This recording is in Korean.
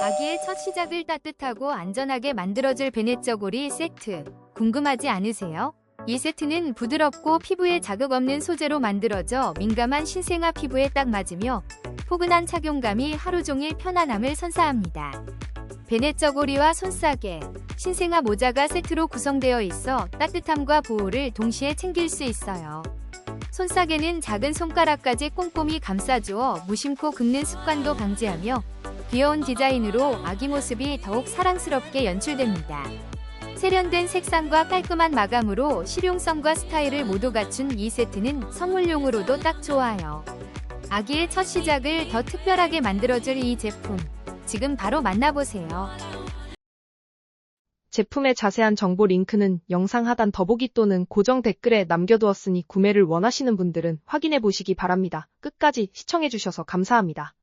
아기의 첫 시작을 따뜻하고 안전하게 만들어줄 베넷저고리 세트. 궁금하지 않으세요? 이 세트는 부드럽고 피부에 자극 없는 소재로 만들어져 민감한 신생아 피부에 딱 맞으며 포근한 착용감이 하루 종일 편안함을 선사합니다. 베넷저고리와 손싸개, 신생아 모자가 세트로 구성되어 있어 따뜻함과 보호를 동시에 챙길 수 있어요. 손싸개는 작은 손가락까지 꼼꼼히 감싸주어 무심코 긁는 습관도 방지하며 귀여운 디자인으로 아기 모습이 더욱 사랑스럽게 연출됩니다. 세련된 색상과 깔끔한 마감으로 실용성과 스타일을 모두 갖춘 이 세트는 선물용으로도 딱 좋아요. 아기의 첫 시작을 더 특별하게 만들어줄 이 제품. 지금 바로 만나보세요. 제품의 자세한 정보 링크는 영상 하단 더보기 또는 고정 댓글에 남겨두었으니 구매를 원하시는 분들은 확인해 보시기 바랍니다. 끝까지 시청해주셔서 감사합니다.